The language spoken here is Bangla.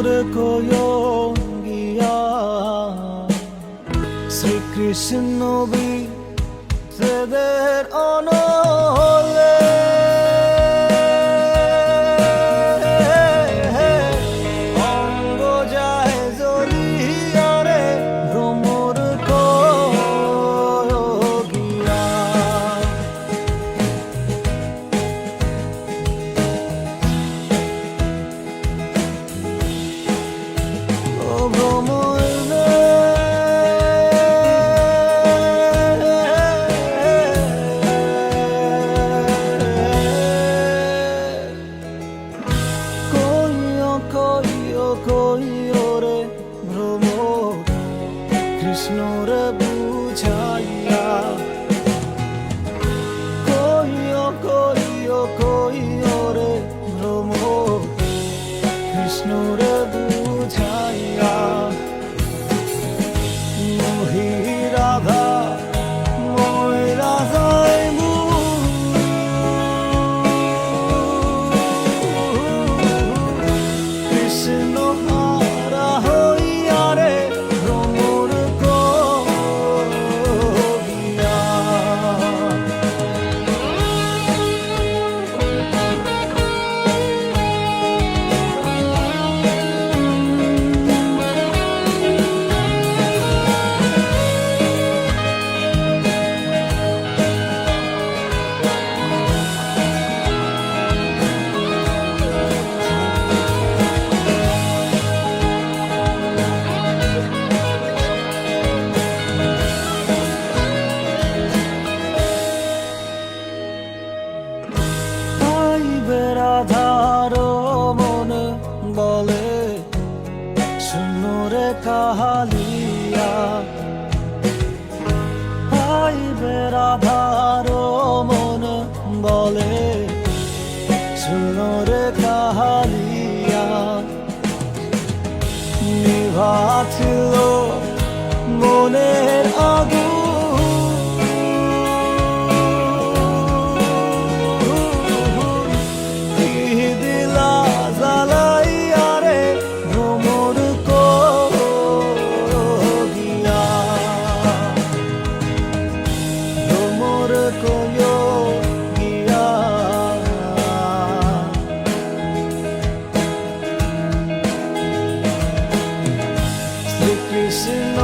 ভ্রমর কয়ো গিয়া শ্রীকৃষ্ণ বি সেদের অনলে কৃষ্ণ রে বুঝাইয়া কইও কইও কইও রে ভ্রম কৃষ্ণ শুনুরে হাই বেড়া রাধার মনে বলে শুনুরে কাহালিয়া। নিভাছিল শ্রীকৃষ্ণ